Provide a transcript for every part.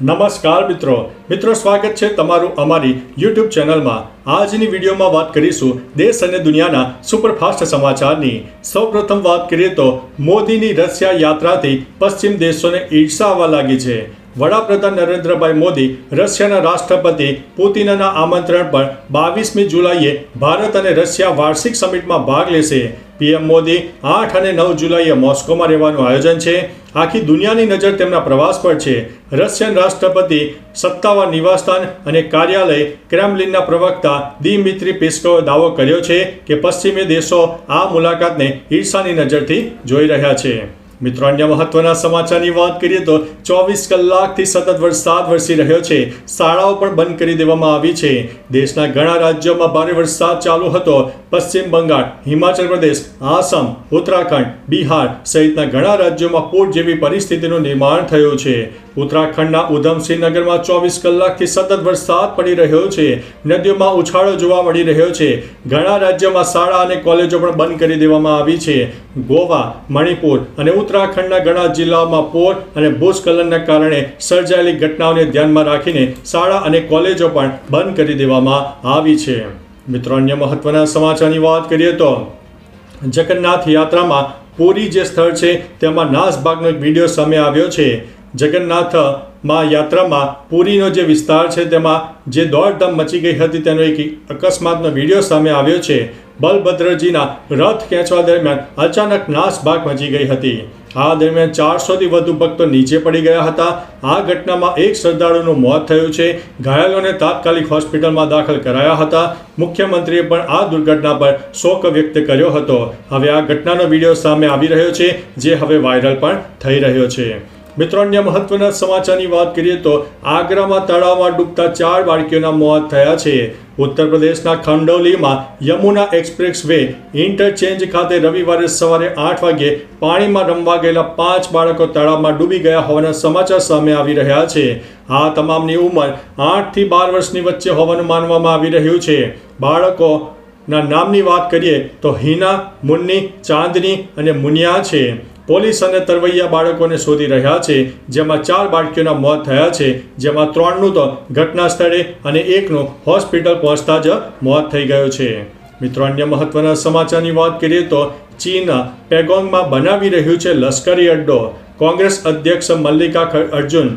નમસ્કાર મિત્રો. મિત્રો, સ્વાગત છે તમારું અમારી યુટ્યુબ ચેનલમાં. આજની વિડીયોમાં વાત કરીશું દેશ અને દુનિયાના સુપરફાસ્ટ સમાચારની. સૌપ્રથમ વાત કરીએ તો મોદીની રશિયા યાત્રાથી પશ્ચિમ દેશોને ઈર્ષા આવવા લાગી છે. વડાપ્રધાન નરેન્દ્રભાઈ મોદી રશિયાના રાષ્ટ્રપતિ પુતિનના આમંત્રણ પર બાવીસમી જુલાઈએ ભારત અને રશિયા વાર્ષિક સમિટમાં ભાગ લેશે. પીએમ મોદી આઠ અને નવ જુલાઈએ મોસ્કોમાં રહેવાનું આયોજન છે. આખી દુનિયાની નજર તેમના પ્રવાસ પર છે. રશિયન રાષ્ટ્રપતિ સત્તાવાર નિવાસસ્થાન અને કાર્યાલય ક્રેમલિનના પ્રવક્તા દિમિત્રી પેસ્કોવે દાવો કર્યો છે કે પશ્ચિમી દેશો આ મુલાકાતને ઈર્ષાની નજરથી જોઈ રહ્યા છે. મિત્રો અન્ય મહત્વના સમાચારની વાત કરીએ તો ચોવીસ કલાકથી સતત વરસાદ વરસી રહ્યો છે. શાળાઓ પણ બંધ કરી દેવામાં આવી છે. દેશના ઘણા રાજ્યોમાં ભારે વરસાદ ચાલુ હતો. પશ્ચિમ બંગાળ, હિમાચલ પ્રદેશ, આસામ, ઉત્તરાખંડ, બિહાર સહિતના ઘણા રાજ્યોમાં પૂર જેવી પરિસ્થિતિનું નિર્માણ થયું છે. ઉત્તરાખંડના ઉધમસિંહ નગરમાં ચોવીસ કલાકથી સતત વરસાદ પડી રહ્યો છે. નદીઓમાં ઉછાળો જોવા મળી રહ્યો છે. ઘણા રાજ્યોમાં શાળા અને કોલેજો પણ બંધ કરી દેવામાં આવી છે. ગોવા, મણિપુર અને ઉત્તરાખંડના ઘણા જિલ્લાઓમાં પૂર અને ભૂસ્ખલનના કારણે સર્જાયેલી ઘટનાઓને ધ્યાનમાં રાખીને શાળા અને કોલેજો પણ બંધ કરી દેવામાં આવી છે. મિત્રો, અન્ય મહત્વના સમાચારની વાત કરીએ તો જગન્નાથ યાત્રામાં પુરી જે સ્થળ છે, તેમાં નાસભાગનો એક વીડિયો સામે આવ્યો છે. જગન્નાથમાં યાત્રામાં પુરીનો જે વિસ્તાર છે, તેમાં જે દોડધામ મચી ગઈ હતી, તેનો એક અકસ્માતનો વીડિયો સામે આવ્યો છે. બલભદ્રજીના રથ ખેંચવા દરમિયાન અચાનક નાસભાગ મચી ગઈ હતી. આ દરમિયાન ચારસોથી વધુ ભક્તો નીચે પડી ગયા હતા. આ ઘટનામાં એક શ્રદ્ધાળુનું મોત થયું છે. ઘાયલોને તાત્કાલિક હોસ્પિટલમાં દાખલ કરાયા હતા. મુખ્યમંત્રીએ પણ આ દુર્ઘટના પર શોક વ્યક્ત કર્યો હતો. હવે આ ઘટનાનો વીડિયો સામે આવી રહ્યો છે, જે હવે વાયરલ પણ થઈ રહ્યો છે. મિત્રો, અન્ય મહત્વના સમાચારની વાત કરીએ તો આગ્રામાં તળાવમાં ડૂબતા ચાર બાળકીઓના મોત થયા છે. ઉત્તર પ્રદેશના ખંડોલીમાં યમુના એક્સપ્રેસ વે ઇન્ટરચેન્જ ખાતે રવિવારે સવારે આઠ વાગ્યે પાણીમાં રમવા ગયેલા પાંચ બાળકો તળાવમાં ડૂબી ગયા હોવાના સમાચાર સામે આવી રહ્યા છે. આ તમામની ઉંમર આઠથી બાર વર્ષની વચ્ચે હોવાનું માનવામાં આવી રહ્યું છે. બાળકો ના નામની વાત કરીએ તો હિના, મુન્ની, ચાંદની અને મુનિયા છે. પોલીસ અને તરવૈયા બાળકોને શોધી રહ્યા છે, જેમાં ચાર બાળકીઓના મોત થયા છે, જેમાં ત્રણનું તો ઘટના સ્થળે અને એકનું હોસ્પિટલ પહોંચતા જ મોત થઈ ગયું છે. મિત્રો, અન્ય મહત્વના સમાચારની વાત કરીએ તો ચીન પેગોંગમાં બનાવી રહ્યું છે લશ્કરી અડ્ડો. કોંગ્રેસ અધ્યક્ષ મલ્લિકા અર્જુન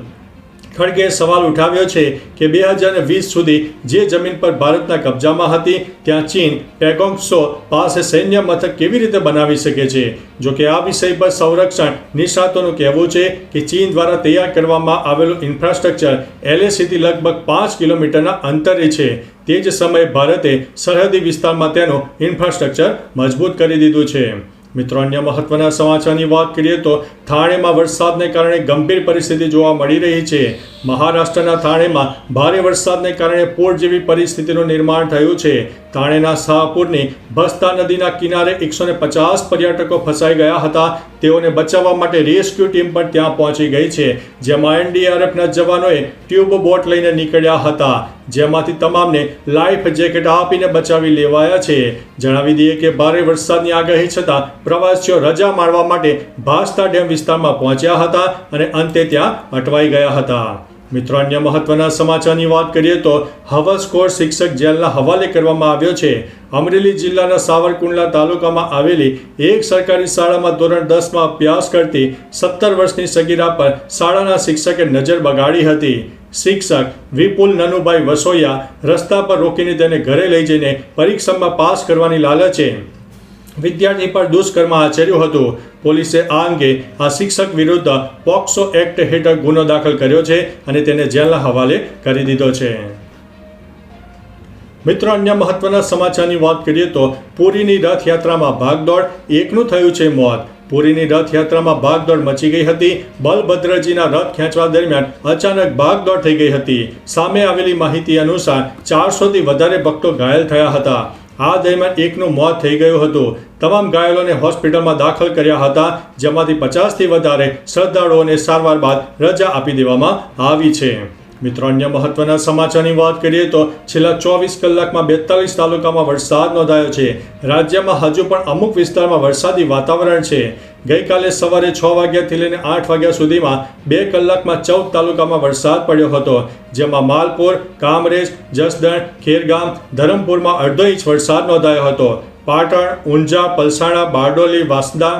ખડગે સવાલ ઉઠાવ્યો છે કે બે હજાર વીસ સુધી જે જમીન પર ભારતના કબજામાં હતી, ત્યાં ચીન પેગોંગસો પાસે સૈન્ય મથક કેવી રીતે બનાવી શકે છે? જો કે આ વિષય પર સંરક્ષણ નિષ્ણાતોનું કહેવું છે કે ચીન દ્વારા તૈયાર કરવામાં આવેલું ઇન્ફ્રાસ્ટ્રક્ચર એલએસીથી લગભગ પાંચ કિલોમીટરના અંતરે છે. તે જ સમયે ભારતે સરહદી વિસ્તારમાં તેનું ઇન્ફ્રાસ્ટ્રક્ચર મજબૂત કરી દીધું છે. મિત્રો, અન્ય મહત્વના સમાચારની વાત કરીએ તો થાણેમાં વરસાદને કારણે ગંભીર પરિસ્થિતિ જોવા મળી રહી છે. મહારાષ્ટ્રના થાણેમાં ભારે વરસાદને કારણે પોર્ટ જેવી પરિસ્થિતિનું નિર્માણ થયું છે. થાણેના શાહપુરની ભસ્તા નદીના કિનારે એકસો પચાસ પર્યટકો ફસાઈ ગયા હતા. તેઓને બચાવવા માટે રેસ્ક્યુ ટીમ પણ ત્યાં પહોંચી ગઈ છે. જેમાં એનડીઆરએફના જવાનોએ ટ્યુબ બોટ લઈને નીકળ્યા હતા. જેમાંથી તમામને લાઈફ જેકેટ આપીને બચાવી લેવાયા છે. જણાવી દઈએ કે ભારે વરસાદની આગાહી છતાં પ્રવાસીઓ રજા માણવા માટે ભાસ્તા ડેમ વિસ્તારમાં પહોંચ્યા હતા અને અંતે ત્યાં અટવાઈ ગયા હતા. મિત્રો, અન્ય મહત્વના સમાચારની વાત કરીએ તો હવસખોર શિક્ષક જેલના હવાલે કરવામાં આવ્યો છે. અમરેલી જિલ્લાના સાવરકુંડલા તાલુકામાં આવેલી એક સરકારી શાળામાં ધોરણ દસમાં અભ્યાસ કરતી સત્તર વર્ષની સગીરા પર શાળાના શિક્ષકે નજર બગાડી હતી. શિક્ષક વિપુલ નનુભાઈ વસોયા રસ્તા પર રોકીને તેને ઘરે લઈ જઈને પરીક્ષામાં પાસ કરવાની લાલચે વિદ્યાર્થી પર દુષ્કર્મ આચર્યું હતું. પોલીસે આ અંગે આ શિક્ષક વિરુદ્ધ પોક્સો એક્ટ હેઠળ ગુનો દાખલ કર્યો છે અને તેને જેલના હવાલે કરી દીધો છે. મિત્રો, અન્ય મહત્વના સમાચારની વાત કરીએ તો પુરીની રથયાત્રામાં ભાગદોડ, એકનું થયું છે મોત. પુરીની રથયાત્રામાં ભાગદોડ મચી ગઈ હતી. બલભદ્રજીના રથ ખેંચવા દરમિયાન અચાનક ભાગદોડ થઈ ગઈ હતી. સામે આવેલી માહિતી અનુસાર ચારસોથી વધારે ભક્તો ઘાયલ થયા હતા. આ દરમિયાન એકનું મોત થઈ ગયું હતું. તમામ ઘાયલોને હોસ્પિટલમાં દાખલ કર્યા હતા, જેમાંથી પચાસથી વધારે શ્રદ્ધાળુઓને સારવાર બાદ રજા આપી દેવામાં આવી છે. મિત્રો, અન્ય મહત્વના સમાચારની વાત કરીએ તો છેલ્લા ચોવીસ કલાકમાં બેતાલીસ તાલુકામાં વરસાદ નોંધાયો છે. રાજ્યમાં હજુ પણ અમુક વિસ્તારમાં વરસાદી વાતાવરણ છે. ગઈકાલે સવારે છ વાગ્યાથી લઈને આઠ વાગ્યા સુધીમાં બે કલાકમાં ચૌદ તાલુકામાં વરસાદ પડ્યો હતો, જેમાં માલપુર, કામરેજ, જસદણ, ખેરગામ, ધરમપુરમાં અડધો ઇંચ વરસાદ નોંધાયો હતો. પાટણ, ઊંઝા, પલસાણા, બારડોલી, વાસદા,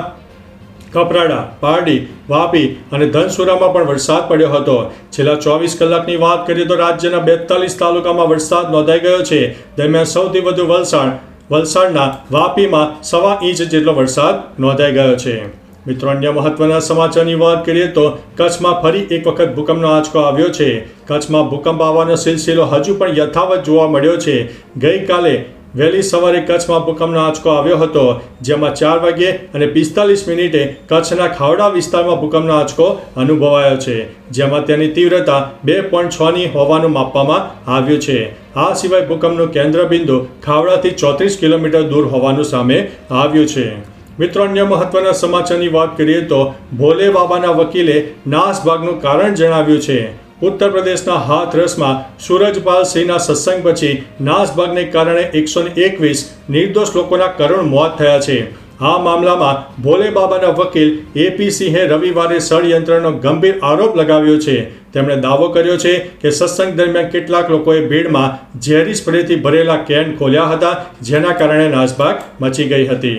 કપરાડા, પારડી, વાપી અને ધનસુરામાં પણ વરસાદ પડ્યો હતો. છેલ્લા ચોવીસ કલાકની વાત કરીએ તો રાજ્યના બેતાલીસ તાલુકામાં વરસાદ નોંધાઈ ગયો છે. દરમિયાન સૌથી વધુ વલસાડ વલસાડના વાપીમાં સવા ઇંચ જેટલો વરસાદ નોંધાઈ ગયો છે. મિત્રો, અન્ય મહત્વના સમાચારની વાત કરીએ તો કચ્છમાં ફરી એક વખત ભૂકંપનો આંચકો આવ્યો છે. કચ્છમાં ભૂકંપ આવવાનો સિલસિલો હજુ પણ યથાવત જોવા મળ્યો છે. ગઈકાલે વહેલી સવારે કચ્છમાં ભૂકંપનો આંચકો આવ્યો હતો, જેમાં ચાર વાગ્યે અને પિસ્તાલીસ મિનિટે કચ્છના ખાવડા વિસ્તારમાં ભૂકંપનો આંચકો અનુભવાયો છે, જેમાં તેની તીવ્રતા બે પોઈન્ટ છની હોવાનું માપવામાં આવ્યું છે. આ સિવાય ભૂકંપનું કેન્દ્રબિંદુ ખાવડાથી ચોત્રીસ કિલોમીટર દૂર હોવાનું સામે આવ્યું છે. મિત્રો, અન્ય મહત્વના સમાચારની વાત કરીએ તો ભોલે બાબાના વકીલે નાસભાગનું કારણ જણાવ્યું છે. ઉત્તર પ્રદેશના હાથરસમાં સૂરજપાલ સિંહના સત્સંગ પછી નાસભાગને કારણે એકસો એકવીસ નિર્દોષ લોકોના કરુણ મોત થયા છે. આ મામલામાં ભોલે બાબાના વકીલ એપી સિંહે રવિવારે ષડયંત્રનો ગંભીર આરોપ લગાવ્યો છે. તેમણે દાવો કર્યો છે કે સત્સંગ દરમિયાન કેટલાક લોકોએ ભીડમાં ઝેરી સ્પ્રેથી ભરેલા કેન ખોલ્યા હતા, જેના કારણે નાસભાગ મચી ગઈ હતી.